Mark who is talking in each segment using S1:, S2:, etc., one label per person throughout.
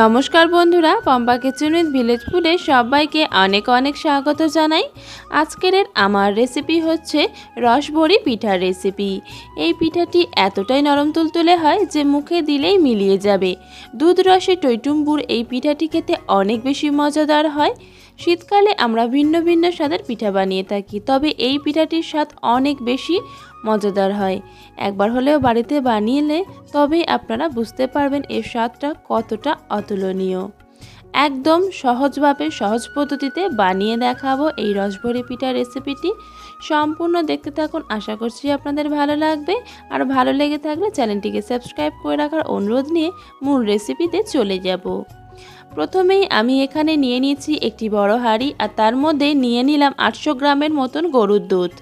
S1: নমস্কার বন্ধুরা, Pampa kitchen with village ফুডে সবাইকে অনেক অনেক স্বাগত জানাই। আজকের আমার রেসিপি হচ্ছে রসবড়ি পিঠার রেসিপি এই পিঠাটি এতটাই নরম তুলতুলে হয় যে মুখে দিলেই মিলিয়ে যাবে। দুধ রসে টৈটুম্বুর এই পিঠাটি খেতে অনেক বেশি মজাদার হয়। শীতকালে আমরা ভিন্ন ভিন্ন স্বাদের পিঠা বানিয়ে থাকি, তবে এই পিঠাটির স্বাদ অনেক বেশি মজাদার হয়। একবার হলেও বাড়িতে বানিয়ে তবেই আপনারা বুঝতে পারবেন এর স্বাদটা কতটা অতুলনীয়। একদম সহজভাবে, সহজ পদ্ধতিতে বানিয়ে দেখাবো এই রসভরি পিঠা রেসিপিটি। সম্পূর্ণ দেখতে থাকুন, আশা করছি আপনাদের ভালো লাগবে। আর ভালো লেগে থাকলে চ্যানেলটিকে সাবস্ক্রাইব করে রাখার অনুরোধ নিয়ে মূল রেসিপিতে চলে যাব। প্রথমেই আমি এখানে নিয়ে নিয়েছি একটি বড় হাঁড়ি আর তার মধ্যে নিয়ে নিলাম আটশো গ্রামের মতন গরুর দুধ।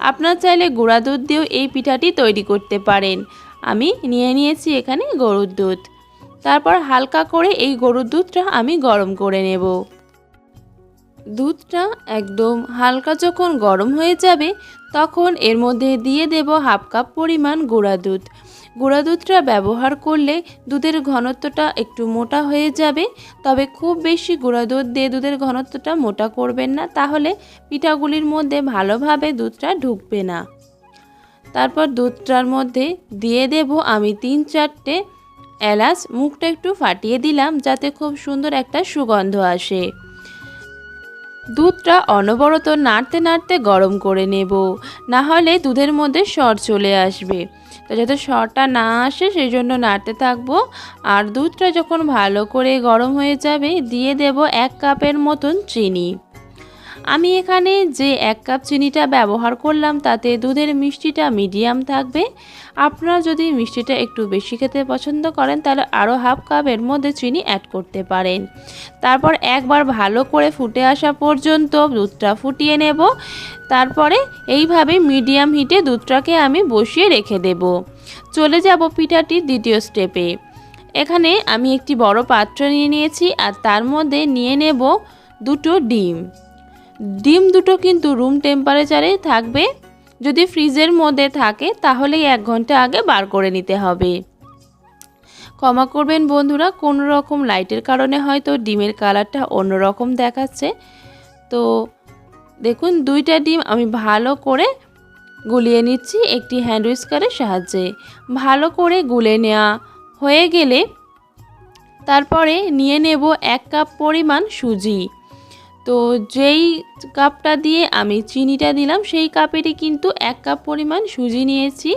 S1: আপনার চাইলে গুঁড়া দুধ দিয়েও এই পিঠাটি তৈরি করতে পারেন। আমি নিয়ে নিয়েছি এখানে গরুর দুধ। তারপর হালকা করে এই গরুর দুধটা আমি গরম করে নেব। দুধটা একদম হালকা যখন গরম হয়ে যাবে, তখন এর মধ্যে দিয়ে দেব হাফ কাপ পরিমাণ গুঁড়া দুধ। গুঁড়া দুধটা ব্যবহার করলে দুধের ঘনত্বটা একটু মোটা হয়ে যাবে। তবে খুব বেশি গুঁড়া দুধ দিয়ে দুধের ঘনত্বটা মোটা করবেন না, তাহলে পিঠাগুলির মধ্যে ভালোভাবে দুধটা ঢুকবে না। তারপর দুধটার মধ্যে দিয়ে দেব আমি তিন চারটে এলাচ, মুখটা একটু ফাটিয়ে দিলাম যাতে খুব সুন্দর একটা সুগন্ধ আসে। দুধটা অনবরত নাড়তে নাড়তে গরম করে নেব না হলে দুধের মধ্যে সর চলে আসবে। তো যাতে শটা না আসে, সেই জন্য নাড়তে থাকব। আর দুধটা যখন ভালো করে গরম হয়ে যাবে, দিয়ে দেব এক কাপের মতন চিনি। আমি এখানে যে এক কাপ চিনিটা ব্যবহার করলাম, তাতে দুধের মিষ্টিটা মিডিয়াম থাকবে। আপনারা যদি মিষ্টিটা একটু বেশি খেতে পছন্দ করেন, তাহলে আরও হাফ কাপের মধ্যে চিনি অ্যাড করতে পারেন। তারপর একবার ভালো করে ফুটে আসা পর্যন্ত দুধটা ফুটিয়ে নেব। তারপরে এইভাবে মিডিয়াম হিটে দুধটাকে আমি বসিয়ে রেখে দেব। চলে যাব পিঠাটির দ্বিতীয় স্টেপে এখানে আমি একটি বড় পাত্র নিয়ে নিয়েছি, আর তার মধ্যে নিয়ে নেব দুটো ডিম। ডিম দুটো কিন্তু রুম টেম্পারেচারেই থাকবে। যদি ফ্রিজের মধ্যে থাকে, তাহলেই এক ঘণ্টা আগে বার করে নিতে হবে। ক্ষমা করবেন বন্ধুরা, কোনো রকম লাইটের কারণে হয়তো ডিমের কালারটা অন্যরকম দেখাচ্ছে। তো দেখুন, দুইটা ডিম আমি ভালো করে গুলিয়ে নিচ্ছি একটি হ্যান্ড উইস্কারের সাহায্যে। ভালো করে গুলে নেওয়া হয়ে গেলে তারপরে নিয়ে নেব এক কাপ পরিমাণ সুজি। তো যেই কাপটা দিয়ে আমি চিনিটা দিলাম, সেই কাপেরই কিন্তু এক কাপ পরিমাণ সুজি নিয়েছি।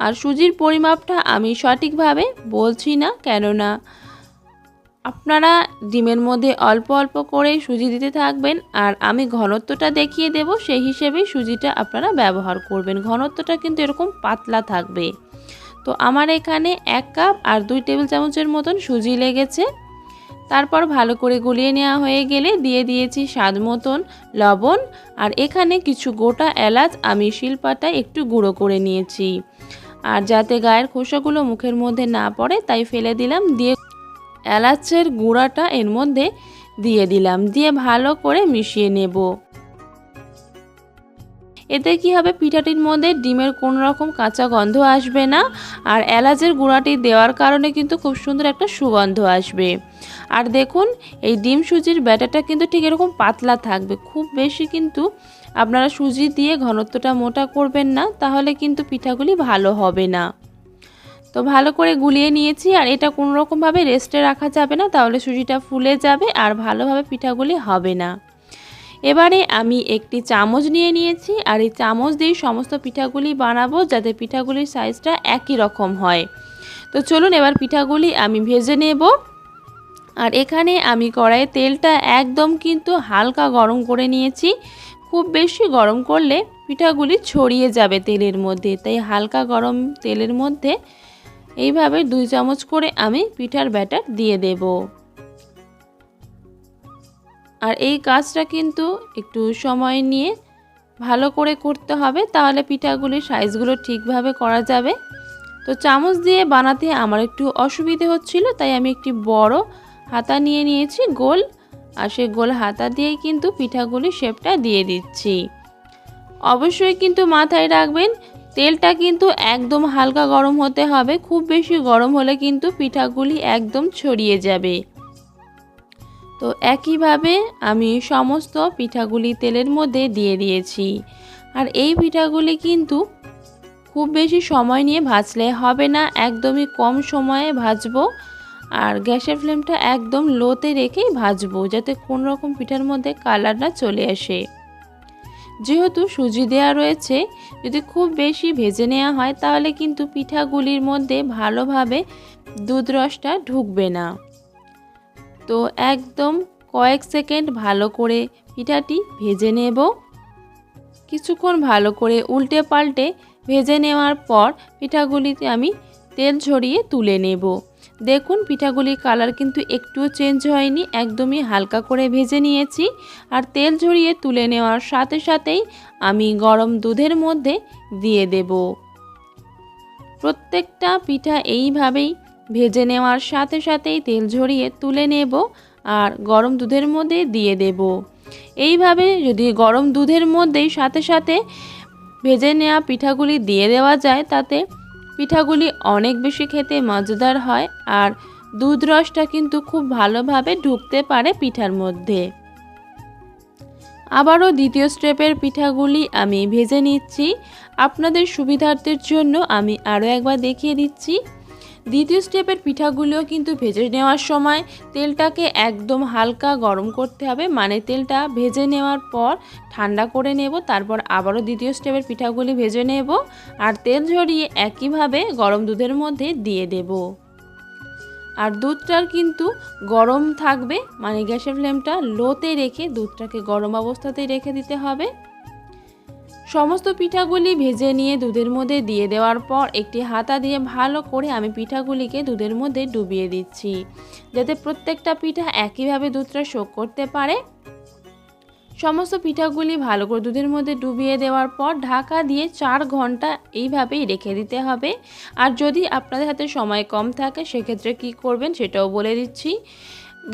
S1: আর সুজির পরিমাপটা আমি সঠিকভাবে বলছি না, কেননা আপনারা ডিমের মধ্যে অল্প অল্প করে সুজি দিতে থাকবেন, আর আমি ঘনত্বটা দেখিয়ে দেব, সেই হিসেবেই সুজিটা আপনারা ব্যবহার করবেন। ঘনত্বটা কিন্তু এরকম পাতলা থাকবে। তো আমার এখানে এক কাপ আর দুই টেবিল চামচের মতন সুজি লেগেছে। তারপর ভালো করে গুলিয়ে নেওয়া হয়ে গেলে দিয়ে দিয়েছি স্বাদ মতন লবণ। আর এখানে কিছু গোটা এলাচ আমি শিলপাটায় একটু গুঁড়ো করে নিয়েছি। আর যাতে গায়ের খোসাগুলো মুখের মধ্যে না পড়ে, তাই ফেলে দিলাম। দিয়ে এলাচের গুঁড়াটা এর মধ্যে দিয়ে দিলাম। দিয়ে ভালো করে মিশিয়ে নেব। এতে কি হবে? পিঠাটির মধ্যে ডিমের কোনো রকম কাঁচা গন্ধ আসবে না। আর এলাচের গুঁড়াটি দেওয়ার কারণে কিন্তু খুব সুন্দর একটা সুগন্ধ আসবে। আর দেখুন, এই ডিম সুজির ব্যাটারটা কিন্তু ঠিক এরকম পাতলা থাকবে। খুব বেশি কিন্তু আপনারা সুজি দিয়ে ঘনত্বটা মোটা করবেন না, তাহলে কিন্তু পিঠাগুলি ভালো হবে না। তো ভালো করে গুলিয়ে নিয়েছি, আর এটা কোনো রকমভাবে রেস্টে রাখা যাবে না, তাহলে সুজিটা ফুলে যাবে আর ভালোভাবে পিঠাগুলি হবে না। এবারে আমি একটি চামচ নিয়ে নিয়েছি, আর এই চামচ দিয়ে সমস্ত পিঠাগুলি বানাবো যাতে পিঠাগুলির সাইজটা একই রকম হয়। তো চলুন এবার পিঠাগুলি আমি ভেজে নেব। আর এখানে আমি কড়াইয়ে তেলটা একদম কিন্তু হালকা গরম করে নিয়েছি। খুব বেশি গরম করলে পিঠাগুলি ছড়িয়ে যাবে তেলের মধ্যে। তাই হালকা গরম তেলের মধ্যে এইভাবে দুই চামচ করে আমি পিঠার ব্যাটার দিয়ে দেব। আর এই কাজটা কিন্তু একটু সময় নিয়ে ভালো করে করতে হবে, তাহলে পিঠাগুলির সাইজগুলো ঠিকভাবে করা যাবে। তো চামচ দিয়ে বানাতে আমার একটু অসুবিধে হচ্ছিল, তাই আমি একটি বড় হাতা নিয়ে নিয়েছি গোল, আর সেই গোল হাতা দিয়েই কিন্তু পিঠাগুলি শেপটা দিয়ে দিচ্ছি। অবশ্যই কিন্তু মাথায় রাখবেন, তেলটা কিন্তু একদম হালকা গরম হতে হবে, খুব বেশি গরম হলে কিন্তু পিঠাগুলি একদম ছড়িয়ে যাবে। তো একইভাবে আমি সমস্ত পিঠাগুলি তেলের মধ্যে দিয়ে দিয়েছি। আর এই পিঠাগুলি কিন্তু খুব বেশি সময় নিয়ে ভাজলে হবে না, একদমই কম সময়ে ভাজবো। আর গ্যাসের ফ্লেমটা একদম লোতে রেখেই ভাজবো, যাতে কোনো রকম পিঠার মধ্যে কালার না চলে আসে। যেহেতু সুজি দেওয়া রয়েছে, যদি খুব বেশি ভেজে নেওয়া হয়, তাহলে কিন্তু পিঠাগুলির মধ্যে ভালোভাবে দুধ রসটা ঢুকবে না। তো একদম কয়েক সেকেন্ড ভালো করে পিঠাটি ভেজে নেব। কিছুক্ষণ ভালো করে উল্টে পাল্টে ভেজে নেওয়ার পর পিঠাগুলিতে আমি তেল ঝরিয়ে তুলে নেব। দেখুন, পিঠাগুলির কালার কিন্তু একটুও চেঞ্জ হয়নি, একদমই হালকা করে ভেজে নিয়েছি। আর তেল ঝরিয়ে তুলে নেওয়ার সাথে সাথেই আমি গরম দুধের মধ্যে দিয়ে দেব। প্রত্যেকটা পিঠা এইভাবেই ভেজে নেওয়ার সাথে সাথেই তেল ঝরিয়ে তুলে নেব আর গরম দুধের মধ্যে দিয়ে দেব। এইভাবে যদি গরম দুধের মধ্যেই সাথে সাথে ভেজে নেওয়া পিঠাগুলি দিয়ে দেওয়া যায়, তাতে পিঠাগুলি অনেক বেশি খেতে মজাদার হয় আর দুধ রসটা কিন্তু খুব ভালোভাবে ঢুকতে পারে পিঠার মধ্যে। আবারও দ্বিতীয় স্টেপের পিঠাগুলি আমি ভেজে নিচ্ছি। আপনাদের সুবিধার্থের জন্য আমি আরও একবার দেখিয়ে দিচ্ছি। দ্বিতীয় স্টেপের পিঠাগুলিও কিন্তু ভেজে নেওয়ার সময় তেলটাকে একদম হালকা গরম করতে হবে। মানে তেলটা ভেজে নেওয়ার পর ঠান্ডা করে নেব, তারপর আবারও দ্বিতীয় স্টেপের পিঠাগুলি ভেজে নেব আর তেল ঝরিয়ে একইভাবে গরম দুধের মধ্যে দিয়ে দেব। আর দুধটার কিন্তু গরম থাকবে মানে গ্যাসের ফ্লেমটা লোতে রেখে দুধটাকে গরম অবস্থাতেই রেখে দিতে হবে। সমস্ত পিঠাগুলি ভেজে নিয়ে দুধের মধ্যে দিয়ে দেওয়ার পর একটি হাতা দিয়ে ভালো করে আমি পিঠাগুলিকে দুধের মধ্যে ডুবিয়ে দিচ্ছি, যাতে প্রত্যেকটা পিঠা একইভাবে দুধটা শোক করতে পারে। সমস্ত পিঠাগুলি ভালো করে দুধের মধ্যে ডুবিয়ে দেওয়ার পর ঢাকা দিয়ে চার ঘণ্টা এইভাবেই রেখে দিতে হবে। আর যদি আপনাদের হাতে সময় কম থাকে, সেক্ষেত্রে কি করবেন সেটাও বলে দিচ্ছি।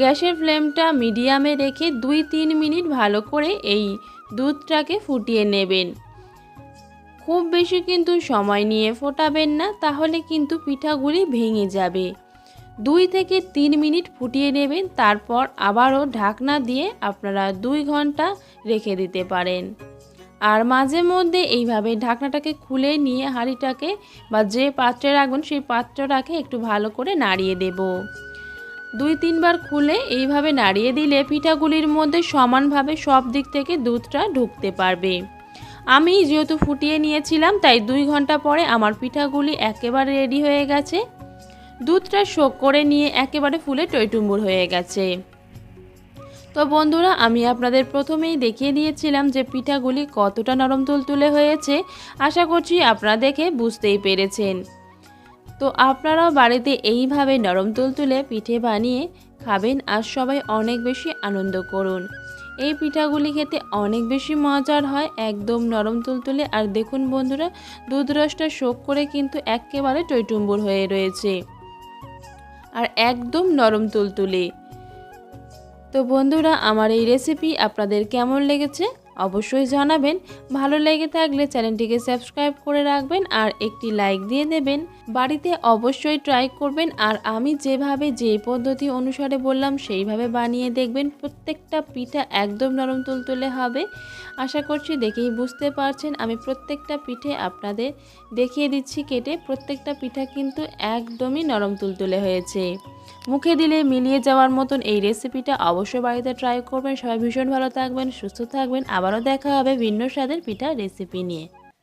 S1: গ্যাসের ফ্লেমটা মিডিয়ামে রেখে দুই তিন মিনিট ভালো করে এই দুধটাকে ফুটিয়ে নেবেন। খুব বেশি কিন্তু সময় নিয়ে ফোটাবেন না, তাহলে কিন্তু পিঠাগুলি ভেঙে যাবে। দুই থেকে তিন মিনিট ফুটিয়ে নেবেন, তারপর আবারও ঢাকনা দিয়ে আপনারা দুই ঘণ্টা রেখে দিতে পারেন। আর মাঝে মধ্যে এইভাবে ঢাকনাটাকে খুলে নিয়ে হাঁড়িটাকে বা যে পাত্রে রাখবেন, সেই পাত্রটাকে একটু ভালো করে নাড়িয়ে দেব। দুই তিনবার খুলে এইভাবে নাড়িয়ে দিলে পিঠাগুলির মধ্যে সমানভাবে সব দিক থেকে দুধটা ঢুকতে পারবে। আমি যেহেতু ফুটিয়ে নিয়েছিলাম, তাই দুই ঘণ্টা পরে আমার পিঠাগুলি একেবারে রেডি হয়ে গেছে। দুধটা শোক করে নিয়ে একেবারে ফুলে টইটুম্বুর হয়ে গেছে। তো বন্ধুরা, আমি আপনাদের প্রথমেই দেখিয়ে দিয়েছিলাম যে পিঠাগুলি কতটা নরম তুলতুলে হয়েছে। আশা করছি আপনারা দেখে বুঝতেই পেরেছেন। তো আপনারাও বাড়িতে এইভাবে নরম তুলতুলে পিঠে বানিয়ে খাবেন আর সবাই অনেক বেশি আনন্দ করুন। এই পিঠাগুলি খেতে অনেক বেশি মজার হয়, একদম নরম তুলতুলে। আর দেখুন বন্ধুরা দুধ রসটা শোক করে কিন্তু একেবারে টৈটুম্বুর হয়ে রয়েছে। আর একদম নরম তুলতুলে। তো বন্ধুরা, আমার এই রেসিপি আপনাদের কেমন লেগেছে? অবশ্যই জানাবেন। ভালো লেগে থাকলে চ্যানেলটিকে সাবস্ক্রাইব করে রাখবেন আর একটি লাইক দিয়ে দেবেন। বাড়িতে অবশ্যই ট্রাই করবেন আর আমি যেভাবে যে পদ্ধতি অনুসারে বললাম, সেইভাবে বানিয়ে দেখবেন। প্রত্যেকটা পিঠা একদম নরম তুলতুলে হবে। আশা করছি দেখেই বুঝতে পারছেন। আমি প্রত্যেকটা পিঠে আপনাদের দেখিয়ে দিচ্ছি কেটে। প্রত্যেকটা পিঠা কিন্তু একদমই নরম তুলতুলে হয়েছে। মুখে দিলে মিলিয়ে যাওয়ার মতন এই রেসিপিটা অবশ্যই বাড়িতে ট্রাই করবেন। সবাই ভীষণ ভালো থাকবেন, সুস্থ থাকবেন। আবারও দেখা হবে ভিন্ন স্বাদের পিঠা রেসিপি নিয়ে।